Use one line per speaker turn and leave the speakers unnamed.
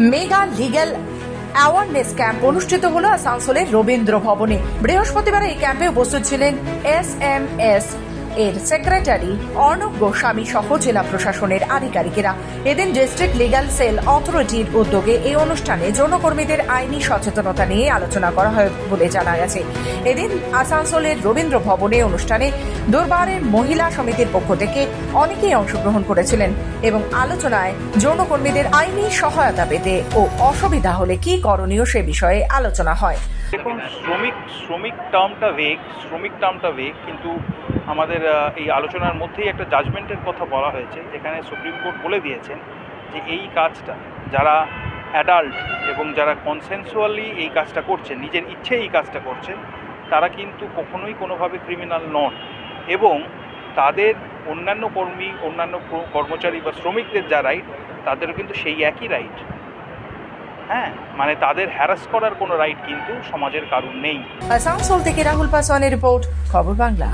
Mega legal awareness camp অনুষ্ঠিত হলো আসানসোলের রবীন্দ্র ভবনে। বৃহস্পতিবার এই ক্যাম্পে উপস্থিত ছিলেন এস এম এস এর সেক্রেটারি অর্ণব গোস্বামী সহ জেলা প্রশাসনের আধিকারিকেরা। এদিন ডিস্ট্রিক্ট লিগ্যাল সেল অথরিটির উদ্যোগে এই অনুষ্ঠানে যৌনকর্মীদের আইনি সচেতনতা নিয়ে আলোচনা করা হয় বলে জানা গেছে। এদিন আসানসোলের রবীন্দ্র ভবনে অনুষ্ঠানে দুর্বারের মহিলা সমিতির পক্ষ থেকে অনেকেই অংশগ্রহণ করেছিলেন এবং আলোচনায় যৌনকর্মীদের আইনি সহায়তা পেতে ও অসুবিধা হলে কি করণীয় সে বিষয়ে আলোচনা হয়।
দেখুন, শ্রমিক শ্রমিক টার্মটা ভেগ শ্রমিক টার্মটা ভেগ কিন্তু আমাদের এই আলোচনার মধ্যেই একটা জাজমেন্টের কথা বলা হয়েছে, যেখানে সুপ্রিম কোর্ট বলে দিয়েছেন যে এই কাজটা যারা অ্যাডাল্ট এবং যারা কনসেনসুয়ালি এই কাজটা করছেন, নিজের ইচ্ছে এই কাজটা করছেন, তারা কিন্তু কখনোই কোনোভাবে ক্রিমিনাল নন এবং তাদের অন্যান্য কর্মী, অন্যান্য কর্মচারী বা শ্রমিকদের যা রাইট তাদেরও কিন্তু সেই একই রাইট হ্যাঁ মানে তাদের হ্যারাস করার কোনো রাইট কিন্তু সমাজের কারণ নেই।
থেকে রাহুল পাসওয়ানের রিপোর্ট, খবর বাংলা।